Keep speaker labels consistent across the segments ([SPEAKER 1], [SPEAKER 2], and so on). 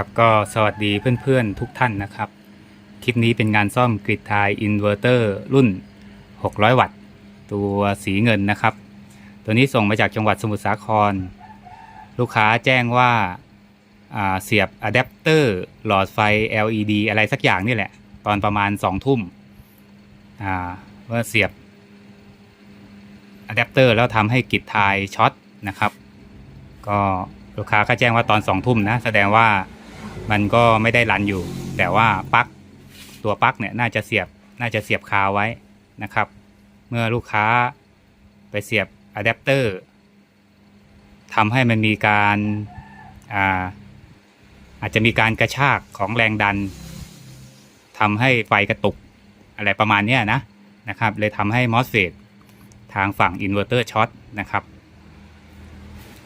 [SPEAKER 1] ครับก็สวัสดีเพื่อนๆทุกท่านนะครับ คลิปนี้เป็นงานซ่อมกริดไทยอินเวอร์เตอร์รุ่น 600 วัตต์ ตัวสีเงินนะครับ ตัวนี้ส่งมาจากจังหวัดสมุทรสาคร ลูกค้าแจ้งว่าาเสียบอะแดปเตอร์หลอดไฟ LED อะไรสักอย่างนี่แหละ ตอนประมาณ 2 ทุ่มอ่าเมื่อเสียบอะแดปเตอร์แล้วทำให้กริดไทยช็อตนะครับ ก็ลูกค้าก็แจ้งว่าตอนสองทุ่มนะ แสดงว่า มันก็ไม่ได้รันอยู่ แต่ว่าปลั๊กตัวปลั๊กเนี่ยน่าจะเสียบน่าจะเสียบคาไว้นะครับ เมื่อลูกค้าไปเสียบอะแดปเตอร์ทำให้มันมีการอ่าอาจจะมีการกระชากของแรงดันทำให้ไฟกระตุกอะไรประมาณนี้นะนะครับ เลยทำให้มอสเฟตทางฝั่งอินเวอร์เตอร์ช็อตนะครับ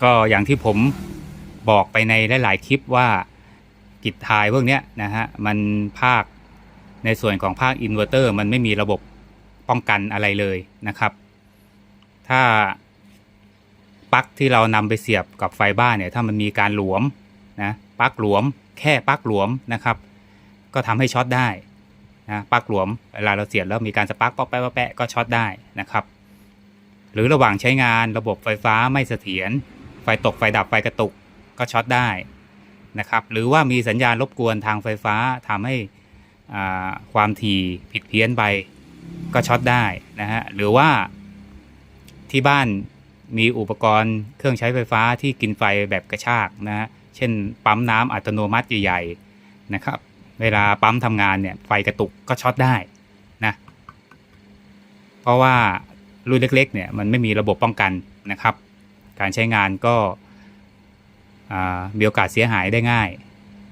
[SPEAKER 1] ก็อย่างที่ผมบอกไปในหลาย ๆ คลิปว่า กิจทายพวกเนี้ยนะฮะมันภาคในส่วนของภาคอินเวอร์เตอร์มันไม่มีระบบป้องกันอะไรเลยนะครับ ถ้าปลั๊กที่เรานำไปเสียบกับไฟบ้านเนี่ยถ้ามันมีการหลวมนะปลั๊กหลวม แค่ปลั๊กหลวมนะครับ ก็ทำให้ช็อตได้นะปลั๊กหลวมเวลาเราเสียบแล้วมีการสปาร์กป๊อกแป๊ะแป๊ะก็ช็อตได้นะครับ หรือระหว่างใช้งานระบบไฟฟ้าไม่เสถียรไฟตกไฟดับไฟกระตุกก็ช็อตได้ นะครับ หรือว่ามีสัญญาณรบกวนทางไฟฟ้าทำให้ความถี่ผิดเพี้ยนไปก็ช็อตได้นะฮะหรือว่าที่บ้านมีอุปกรณ์เครื่องใช้ไฟฟ้าที่กินไฟแบบกระชากนะฮะเช่นปั๊มน้ำอัตโนมัติใหญ่ๆนะครับ เวลาปั๊มทำงานเนี่ยไฟกระตุกก็ช็อตได้นะเพราะว่ารุ่นเล็กๆเนี่ยมันไม่มีระบบป้องกันนะครับ การใช้งานก็ มีโอกาสเสียหายได้ง่าย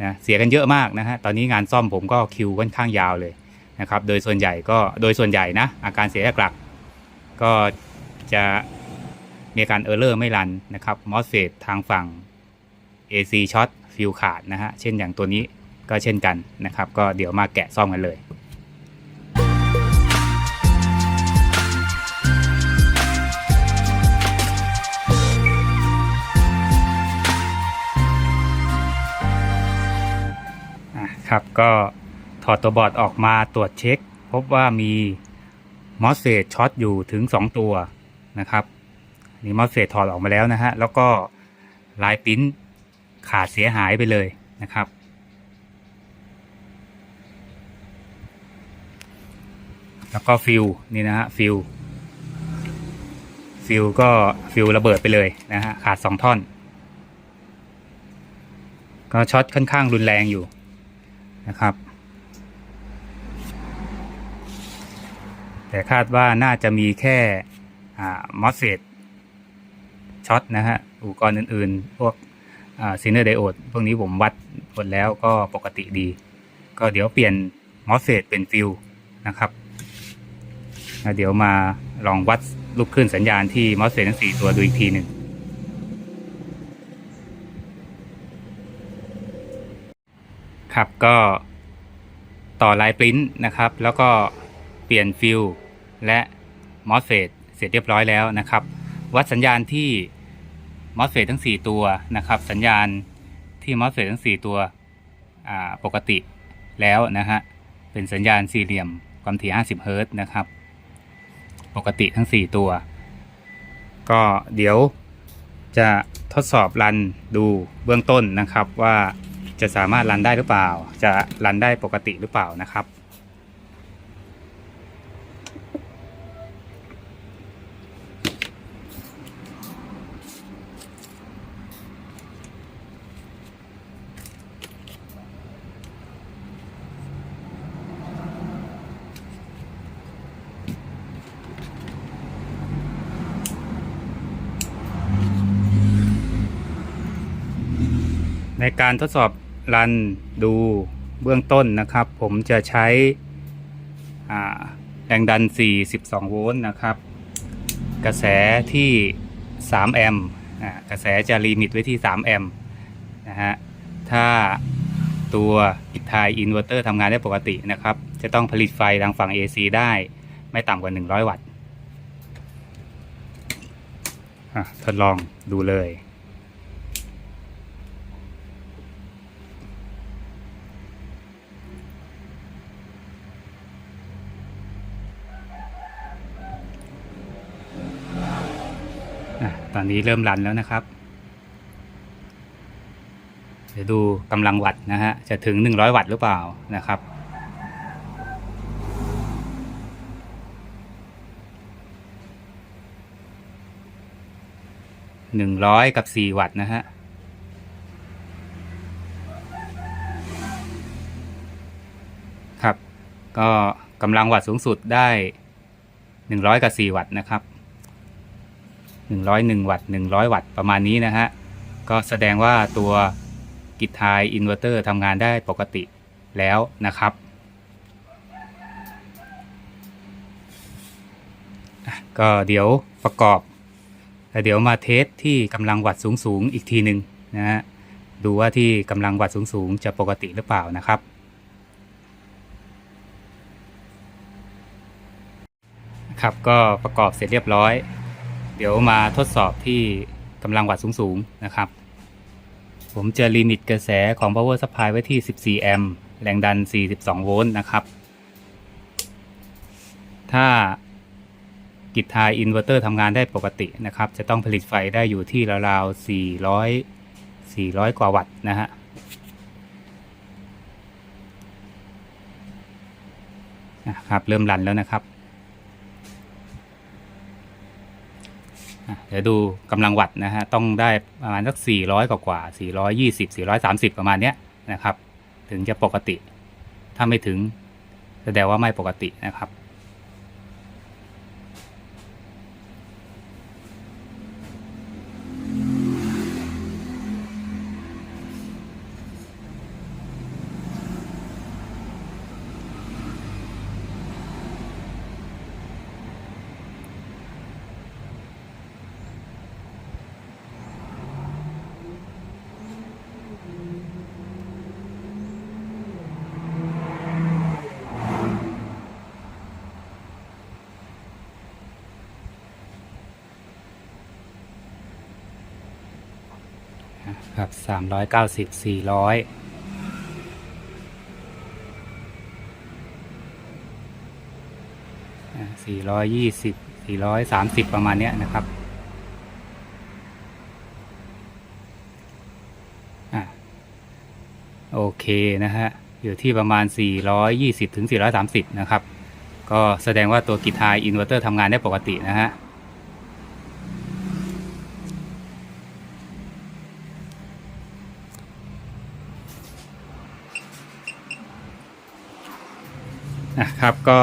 [SPEAKER 1] นะเสียกันเยอะมากนะฮะตอนนี้งานซ่อมผมก็คิวค่อนข้างยาวเลยนะครับโดยส่วนใหญ่ก็โดยส่วนใหญ่นะอาการเสียหลักก็จะมีการเออร์เลอร์ไม่รันนะครับมอสเฟตทางฝั่ง AC ช็อตฟิวขาดนะฮะเช่นอย่างตัวนี้ก็เช่นกันนะครับ ก็เดี๋ยวมาแกะซ่อมกันเลย อะครับ ก็ถอดตัวบอร์ดออกมาตรวจเช็ค พบว่ามีมอสเฟตช็อตอยู่ถึง 2 ตัวนะครับนี่มอสเฟตถอดออกมาแล้วนะฮะแล้วก็ลายปิ้นขาดเสียหายไปเลยนะครับ แล้วก็ฟิวนี่นะฮะฟิวฟิวก็ฟิวระเบิดไปเลยนะฮะขาดสองท่อน ก็ช็อตค่อนข้างรุนแรงอยู่ นะครับ แต่คาดว่าน่าจะมีแค่มอสเฟตช็อตนะฮะ อุปกรณ์อื่นๆ พวกซีเนอร์ไดโอดพวกนี้ผมวัดหมดแล้วก็ปกติดี ก็เดี๋ยวเปลี่ยนมอสเฟตเป็นฟิลนะครับเดี๋ยวมาลองวัดลูกคลื่นสัญญาณที่มอสเฟตทั้งสี่ตัวดูอีกทีหนึ่ง ครับก็ต่อลายปริ้นนะครับ แล้วก็เปลี่ยนฟิลและมอสเฟตเสร็จเรียบร้อยแล้วนะครับ วัดสัญญาณที่มอสเฟตทั้ง 4 ตัวนะครับ สัญญาณที่มอสเฟตทั้ง 4 ตัวปกติแล้วนะฮะเป็นสัญญาณสี่เหลี่ยมความถี่ 50 เฮิรตซ์นะครับ ปกติทั้ง 4 ตัว ก็เดี๋ยวจะทดสอบรันดูเบื้องต้นนะครับว่า จะสามารถรันได้หรือเปล่า จะรันได้ปกติหรือเปล่านะครับ ในการทดสอบ รันดูเบื้องต้นนะครับ ผมจะใช้แรงดัน 42 โวลต์นะครับ กระแสที่ 3 แอมป์กระแสจะลิมิตไว้ที่ 3 แอมป์นะฮะถ้าตัวอิทายอินเวอร์เตอร์ทำงานได้ปกตินะครับ จะต้องผลิตไฟทางฝั่ง AC ได้ไม่ต่ำกว่า 100 วัตต์ทดลองดูเลย ตอนนี้เริ่มรันแล้วนะครับ เดี๋ยวดูกำลังวัตต์นะฮะ จะถึง 100 วัตต์หรือเปล่านะครับ100กับ4วัตต์นะฮะครับ ก็กำลังวัตต์สูงสุดได้ 100 กับ 4 วัตต์นะครับ 101 วัตต์ 100 วัตต์ประมาณนี้นะฮะ ก็แสดงว่าตัวกิจทายอินเวอร์เตอร์ทำงานได้ปกติแล้วนะครับ ก็เดี๋ยวประกอบแล้วเดี๋ยวมาเทสที่กำลังวัตต์สูงๆอีกทีหนึ่งนะฮะ ดูว่าที่กำลังวัตต์สูงๆจะปกติหรือเปล่านะครับครับก็ประกอบเสร็จเรียบร้อย ดี๋ยวมาทดสอบที่กำลังวัตสูงๆนะครับ ผมจะลิมิตกระแสของ power supply ไว้ที่ 14 แอมป์ แรงดัน 42 โวลต์นะครับ ถ้ากิจทายอินเวอร์เตอร์ทำงานได้ปกตินะครับ จะต้องผลิตไฟได้อยู่ที่ราวๆ 400 400 กว่าวัตต์นะฮะนะครับ เริ่มรันแล้วนะครับ อะ เดี๋ยวดูกำลังวัตต์นะฮะต้องได้ประมาณสัก 400 กว่ากว่า 420 430 ประมาณเนี้ยนะครับ ถึงจะปกติ ถ้าไม่ถึงแสดงว่าไม่ปกตินะครับ ครับ390 400สี่ร้อยสี่ร้อยยี่สิบสี่ร้อยสามสิบประมาณเนี้ยนะครับอะโอเคนะฮะ อยู่ที่ประมาณ 420 ถึง 430 นะครับ ก็แสดงว่าตัวกิทายอินเวอร์เตอร์ทำงานได้ปกตินะฮะ นะครับก็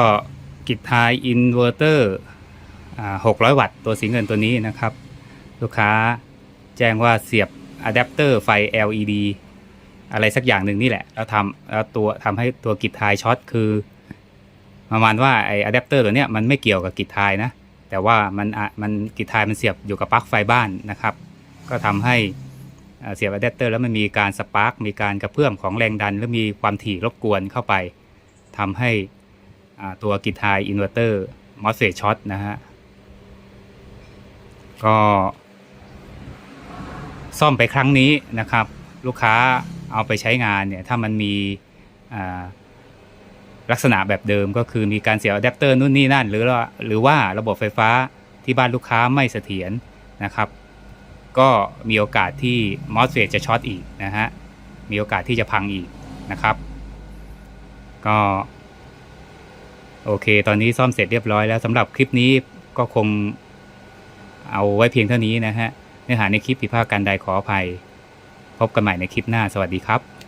[SPEAKER 1] กิจทายอินเวอร์เตอร์600วัตต์ตัวสีเงินตัวนี้นะครับ ลูกค้าแจ้งว่าเสียบอะแดปเตอร์ไฟ LED อะไรสักอย่างหนึ่งนี่แหละ แล้วทำแล้วตัวทำให้ตัวกิจทายช็อตคือประมาณว่าไออะแดปเตอร์ตัวเนี้ยมันไม่เกี่ยวกับกิจทายนะ แต่ว่ามันอะมันกิจทายมันเสียบอยู่กับปลั๊กไฟบ้านนะครับ ก็ทำให้เสียบอะแดปเตอร์แล้วมันมีการสปาร์กมีการกระเพื่อมของแรงดัน หรือมีความถี่รบกวนเข้าไปทำให้ ตัวกิทายอินเวอร์เตอร์มอสเฟตช็อตนะฮะ ก็ซ่อมไปครั้งนี้นะครับ ลูกค้าเอาไปใช้งานเนี่ย ถ้ามันมีลักษณะแบบเดิมก็คือมีการเสียอะแดปเตอร์นู่นนี่นั่น หรือว่าหรือว่าระบบไฟฟ้าที่บ้านลูกค้าไม่เสถียรนะครับ ก็มีโอกาสที่มอสเฟตจะช็อตอีกนะฮะ มีโอกาสที่จะพังอีกนะครับ ก็ โอเค ตอนนี้ซ่อมเสร็จเรียบร้อยแล้วสำหรับคลิปนี้ก็คงเอาไว้เพียงเท่านี้นะฮะ เนื้อหาในคลิปผิดพลาดการใดขออภัย พบกันใหม่ในคลิปหน้า สวัสดีครับ